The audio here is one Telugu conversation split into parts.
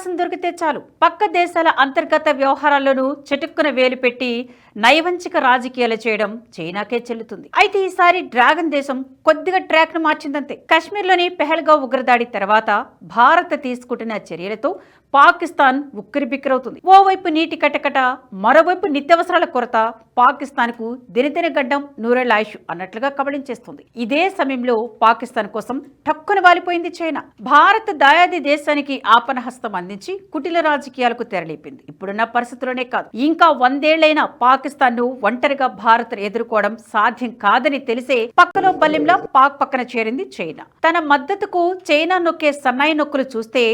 అవకాశం దొరికితే చాలు. పక్క దేశాల అంతర్గత వ్యవహారాల్లోనూ చెటుక్కున వేలు పెట్టి నైవంచిక రాజకీయాలు చేయడం చైనాకే చెల్లుతుంది. అయితే ఈసారి డ్రాగన్ దేశం కొద్దిగా ట్రాక్ను మార్చిందంతే. కశ్మీర్లోని పెహల్గా ఉగ్రదాడి తర్వాత భారత్ తీసుకుంటున్న చర్యలతో పాకిస్తాన్ ఉక్కిరిబిక్కిరవుతుంది ఓవైపు నీటి కటకట మరోవైపు నిత్యావసరాల కొరత పాకిస్తాన్కు దినదిన గడ్డం నూరేళ్ళ ఆయుష్ అన్నట్లుగా కబళించేస్తుంది. ఇదే సమయంలో పాకిస్తాన్ కోసం టక్కున వాలిపోయింది చైనా. భారత్ దాయాది దేశానికి ఆపనహస్తం అందించి కుటిల రాజకీయాలకు తెరలేపింది. ఇప్పుడున్న పరిస్థితుల్లోనే కాదు. ఇంకా వందేళ్ళైన పాకిస్తాన్ ను ఒంటరిగా భారత్ ఎదుర్కోవడం సాధ్యం కాదని తెలిసే పక్కలో బల్లెంలా పాక్ పక్కన చేరింది చైనా. తన మద్దతుకు చైనా నొక్కే సన్నాయి నొక్కులు చూస్తే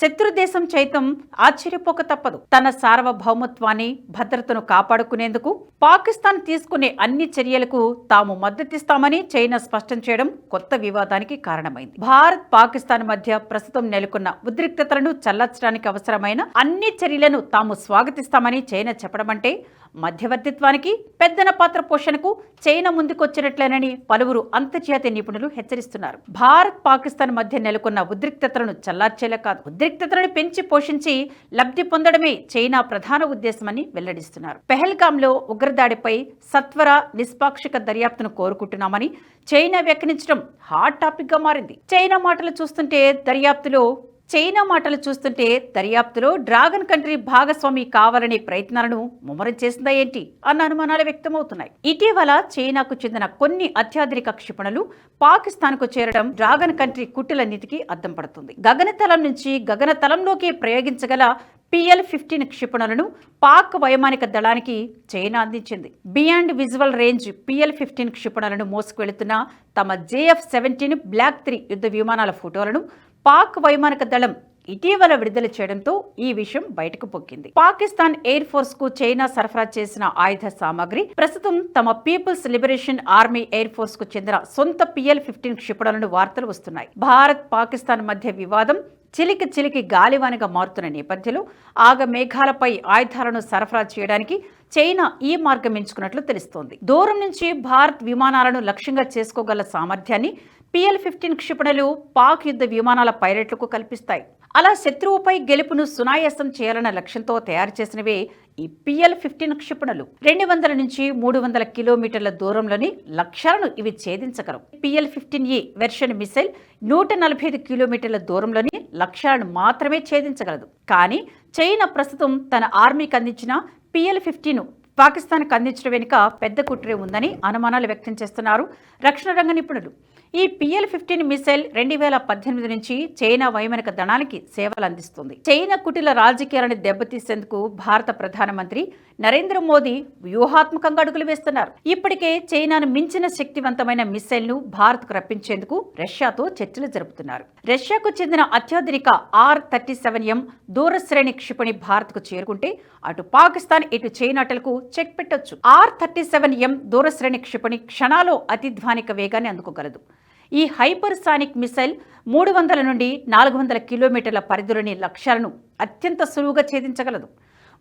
శత్రు దేశం చైతం ఆశ్చర్యపోక తప్పదు. తన సార్వభౌమత్వాన్ని భద్రతను కాపాడుకునేందుకు పాకిస్తాన్ తీసుకునే అన్ని చర్యలకు తాము మద్దతిస్తామని చైనా స్పష్టం చేయడం కొత్త వివాదానికి కారణమైంది. భారత్ పాకిస్తాన్ మధ్య ప్రస్తుతం నెలకొన్న ఉద్రిక్తతలను చల్లర్చడానికి అవసరమైన అన్ని చర్యలను తాము స్వాగతిస్తామని చైనా చెప్పడం అంటే మధ్యవర్తిత్వానికి పెద్దన పాత్ర పోషణకు చైనా ముందుకొచ్చినట్లేనని పలువురు అంతర్జాతీయ నిపుణులు హెచ్చరిస్తున్నారు. భారత్ పాకిస్తాన్ మధ్య నెలకొన్న ఉద్రిక్తతలను చల్లార్చేలా కాదు. ఉద్రిక్తతలను పెంచి పోషించి లబ్ధి పొందడమే చైనా ప్రధాన ఉద్దేశమని వెల్లడిస్తున్నారు. పెహల్గాంలో ఉగ్రదాడిపై సత్వర నిష్పాక్షిక దర్యాప్తును కోరుకుంటున్నామని చైనా వ్యాఖ్యానించడం హాట్ టాపిక్గా మారింది. చైనా మాటలు చూస్తుంటే దర్యాప్తులో చైనా మాటలు చూస్తుంటే దర్యాప్తులో డ్రాగన్ కంట్రీ భాగస్వామి కావాలనే ప్రయత్నాలను ముమ్మరం చేసిందా ఏంటి అన్న అనుమానాలు వ్యక్తమవుతున్నాయి. ఇటీవల చైనాకు చెందిన కొన్ని అత్యాధునిక క్షిపణులు పాకిస్తాన్కు చేరడం డ్రాగన్ కంట్రీ కుట్టిల అద్దం పడుతుంది. గగనతలం నుంచి గగనతలంలోకి ప్రయోగించగల పిఎల్ ఫిఫ్టీన్ క్షిపణులను పాక్ వైమానిక దళానికి చైనా అందించింది. Beyond visual range PL fifteen క్షిపణులను మోసుకువెళుతున్న తమ జేఎఫ్ సెవెంటీన్ బ్లాక్ త్రీ యుద్ధ విమానాల ఫోటోలను పాక్ వైమానిక దళం ఇటీవల విడుదల చేయడంతో ఈ విషయం బయటకు పొక్కింది పాకిస్తాన్ ఎయిర్ ఫోర్స్కు చైనా సరఫరా చేసిన ఆయుధ సామాగ్రి ప్రస్తుతం తమ పీపుల్స్ లిబరేషన్ ఆర్మీ ఎయిర్ ఫోర్స్కు చెందిన సొంత పిఎల్ ఫిఫ్టీన్ క్షిపణులను వార్తలు వస్తున్నాయి. భారత్ పాకిస్తాన్ మధ్య వివాదం చిలికి చిలికి గాలివానగా మారుతున్న నేపథ్యంలో ఆగ మేఘాలపై ఆయుధాలను సరఫరా చేయడానికి చైనా ఈ మార్గం ఎంచుకున్నట్లు తెలుస్తోంది. దూరం నుంచి భారత్ విమానాలను లక్ష్యంగా చేసుకోగల సామర్థ్యాన్ని పిఎల్ ఫిఫ్టీన్ క్షిపణులు పాక్ యుద్ధ విమానాల పైలట్లకు కల్పిస్తాయి. అలా శత్రువుపై గెలుపును సునాయాసం చేయాలన్న లక్ష్యంతో తయారు చేసినవే ఈ పిఎల్ ఫిఫ్టీన్ క్షిపణులు. రెండు వందల నుంచి మూడు వందల కిలోమీటర్ల దూరంలోని లక్ష్యాలను ఇవి ఛేదించగలవు. పిఎల్ ఫిఫ్టీన్ ఈ వెర్షన్ మిసైల్ నూట నలభై ఐదు కిలోమీటర్ల దూరంలోని లక్ష్యాలను మాత్రమే ఛేదించగలదు. కానీ చైనా ప్రస్తుతం తన ఆర్మీకి అందించిన పిఎల్ ఫిఫ్టీన్ పాకిస్తాన్కు అందించడం వెనుక పెద్ద కుట్రే ఉందని అనుమానాలు వ్యక్తం చేస్తున్నారు రక్షణ రంగ నిపుణులు. ఈ పిఎల్ ఫిఫ్టీన్ మిసైల్ రెండు వేల పద్దెనిమిది నుంచి చైనా వైమానిక దళానికి సేవలు అందిస్తుంది చైనా కుటిల రాజకీయాలను దెబ్బతీసేందుకు భారత ప్రధానమంత్రి నరేంద్ర మోదీ వ్యూహాత్మకంగా అడుగులు వేస్తున్నారు. ఇప్పటికే చైనాను మించిన శక్తివంతమైన మిసైల్ను భారత్కు రప్పించేందుకు రష్యాతో చర్చలు జరుపుతున్నారు. రష్యాకు చెందిన అత్యాధునిక ఆర్ థర్టీ సెవెన్ ఎం దూరశ్రేణి క్షిపణి భారత్కు చేరుకుంటే అటు పాకిస్తాన్ ఇటు చైనాటలకు చెక్ పెట్టొచ్చు. ఆర్ థర్టీ సెవెన్ ఎం దూరశ్రేణి క్షిపణి క్షణాలో అతిధ్వానిక వేగాన్ని అందుకోగలదు. ఈ హైపర్సానిక్ మిసైల్ మూడు వందల నుండి నాలుగు వందల కిలోమీటర్ల పరిధిలోని లక్ష్యాలను అత్యంత సులువుగా ఛేదించగలదు.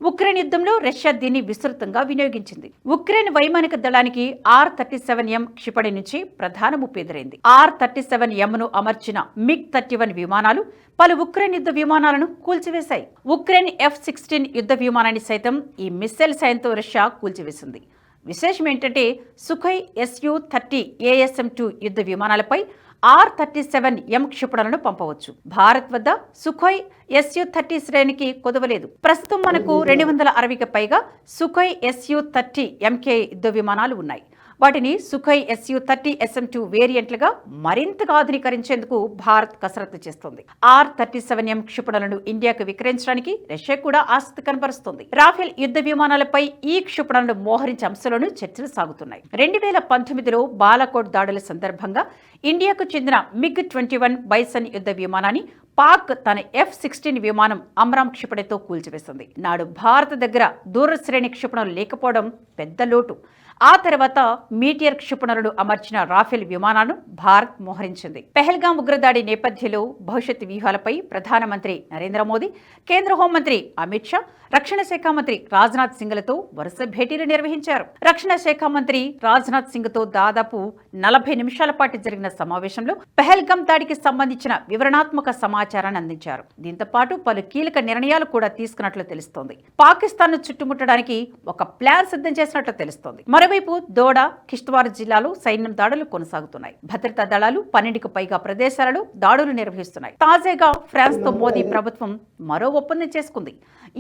ఉక్రెయిన్ యుద్ధంలో రష్యా దీన్ని విస్తృతంగా వినియోగించింది. ఉక్రెయిన్ వైమానిక దళానికి ఆర్ థర్టీ సెవెన్ ఎం క్షిపణి నుంచి ప్రధాన ముప్పు ఎదురైంది. ఆర్ థర్టీ సెవెన్ ఎంను అమర్చిన మిగ్ థర్టీ వన్ విమానాలు పలు ఉక్రెయిన్ యుద్ధ విమానాలను కూల్చివేశాయి. ఉక్రెయిన్ ఎఫ్ సిక్స్టీన్ యుద్ధ విమానాన్ని సైతం ఈ మిస్సైల్ సాయంతో రష్యా కూల్చివేసింది. విశేషం ఏంటంటే Sukhoi SU thirty ASM two యుద్ధ విమానాలపై ఆర్ థర్టీ సెవెన్ ఎం క్షిపణులను పంపవచ్చు. భారత్ వద్ద సుఖోయ్ ఎస్యు థర్టీ శ్రేణికి కొదవలేదు. ప్రస్తుతం మనకు రెండు వందల అరవైకి పైగా సుఖోయ్ ఎస్యు థర్టీ ఎంకే యుద్ధ విమానాలు ఉన్నాయి. వాటిని Sukhoi SU thirty SM two వేరియంట్లుగా మరింతగా ఆధునీకరించేందుకు భారత్ కసరత్తు చేస్తోంది. ఆర్ థర్టీ సెవెన్ ఎం క్షిపణులను ఇండియాకు విక్రయించడానికి రష్యా కూడా ఆసక్తి కనబరుస్తోంది. రాఫెల్ యుద్ధ విమానాలపై ఈ క్షిపణులను మోహరించే అంశంలోనూ చర్చలు సాగుతున్నాయి. రెండు వేల పంతొమ్మిదిలో బాలాకోట్ దాడుల సందర్భంగా ఇండియాకు చెందిన మిగ్ ట్వంటీ వన్ బైసన్ యుద్ధ విమానాన్ని పాక్ తన ఎఫ్ సిక్స్టీన్ విమానం అమ్రామ్ క్షిపణితో కూల్చివేసింది. నాడు భారత దగ్గర దూరశ్రేణి క్షిపణులు లేకపోవడం పెద్ద లోటు. ఆ తర్వాత మీటియర్ క్షిపణులను అమర్చిన రాఫెల్ విమానాలను భారత్ మోహరించింది. పెహల్గాం ఉగ్రదాడి నేపథ్యంలో భవిష్యత్ వ్యూహాలపై ప్రధానమంత్రి నరేంద్ర మోదీ కేంద్ర హోంమంత్రి అమిత్ షా రక్షణ శాఖ మంత్రి రాజ్నాథ్ సింగ్లతో వరుస భేటీలు నిర్వహించారు. రక్షణ శాఖ మంత్రి రాజ్నాథ్ సింగ్తో దాదాపు నలభై నిమిషాల పాటు జరిగిన సమావేశంలో పెహల్గాం దాడికి సంబంధించిన వివరణాత్మక సమాచారాన్ని అందించారు. దీంతో పాటు పలు కీలక నిర్ణయాలు కూడా తీసుకున్నట్లు తెలుస్తోంది. పాకిస్తాన్ను చుట్టుముట్టడానికి ఒక ప్లాన్ సిద్ధం చేసినట్లు తెలుస్తోంది. మరోవైపు దోడ కిష్త్వార్ జిల్లాలో సైన్యం దాడులు కొనసాగుతున్నాయి. భద్రతా దళాలు పన్నెండుకు పైగా ప్రదేశాలలో దాడులు నిర్వహిస్తున్నాయి. తాజాగా ఫ్రాన్స్తో మోదీ ప్రభుత్వం మరో ఒప్పందం చేసుకుంది.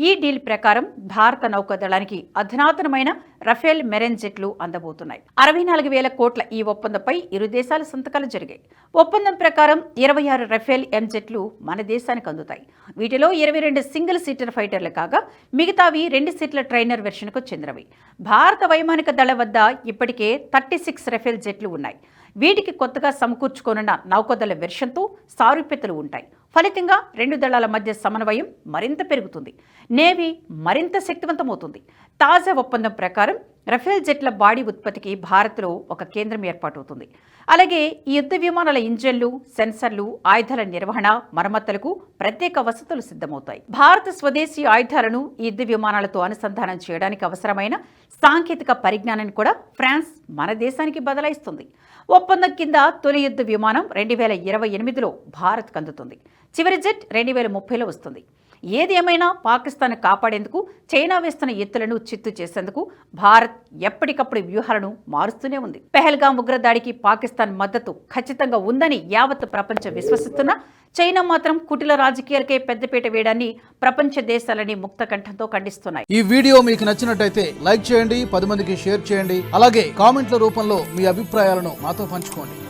ఈ డీల్ ప్రకారం భారత నౌకాదళానికి అధునాతనమైన రఫేల్ మెరెన్ జెట్లు అందబోతున్నాయి. అరవై నాలుగు వేల కోట్ల ఈ ఒప్పందంపై ఇరు దేశాల సంతకాలు జరిగాయి. ఒప్పందం ప్రకారం ఇరవై ఆరు రఫేల్ ఎం జెట్లు మన దేశానికి అందుతాయి. వీటిలో ఇరవై రెండు సింగిల్ సీటర్ ఫైటర్లు కాగా మిగతావి రెండు సీట్ల ట్రైనర్ వెర్షన్కు చెందినవి. భారత వైమానిక దళం వద్ద ఇప్పటికే థర్టీ సిక్స్ రఫేల్ జెట్లు ఉన్నాయి. వీటికి కొత్తగా సమకూర్చుకోనున్న నౌకదళ వెర్షన్తో సారూప్యతలు ఉంటాయి. ఫలితంగా రెండు దళాల మధ్య సమన్వయం మరింత పెరుగుతుంది. నేవీ మరింత శక్తివంతమవుతుంది. తాజా ఒప్పందం ప్రకారం రఫేల్ జెట్ల బాడీ ఉత్పత్తికి భారత్లో ఒక కేంద్రం ఏర్పాటవుతుంది. అలాగే ఈ యుద్ధ విమానాల ఇంజన్లు సెన్సర్లు ఆయుధాల నిర్వహణ మరమ్మతులకు ప్రత్యేక వసతులు సిద్ధమవుతాయి. భారత స్వదేశీ ఆయుధాలను యుద్ధ విమానాలతో అనుసంధానం చేయడానికి అవసరమైన సాంకేతిక పరిజ్ఞానాన్ని కూడా ఫ్రాన్స్ మన దేశానికి బదలాయిస్తుంది. ఒప్పందం కింద తొలి యుద్ధ విమానం రెండు వేల ఇరవై ఎనిమిదిలో భారత్కు అందుతుంది. చివరి జెట్ రెండు వేల ముప్పైలో వస్తుంది. ఏది ఏమైనా పాకిస్తాన్ కాపాడేందుకు చైనా వేస్తున్న ఎత్తులను చిత్తు చేసేందుకు భారత్ ఎప్పటికప్పుడు వ్యూహాలను మారుస్తూనే ఉంది. పెహల్గాం ఉగ్రదాడికి పాకిస్తాన్ మద్దతు ఖచ్చితంగా ఉందని యావత్ ప్రపంచం విశ్వసిస్తున్నా చైనా మాత్రం కుటిల రాజకీయాలకే పెద్దపీట వేయడాన్ని ప్రపంచ దేశాలని ముక్త కంఠంతో ఖండిస్తున్నాయి. ఈ వీడియో మీకు నచ్చినట్టయితే లైక్ చేయండి పది మందికి షేర్ చేయండి అలాగే కామెంట్ల రూపంలో మీ అభిప్రాయాలను మాతో పంచుకోండి.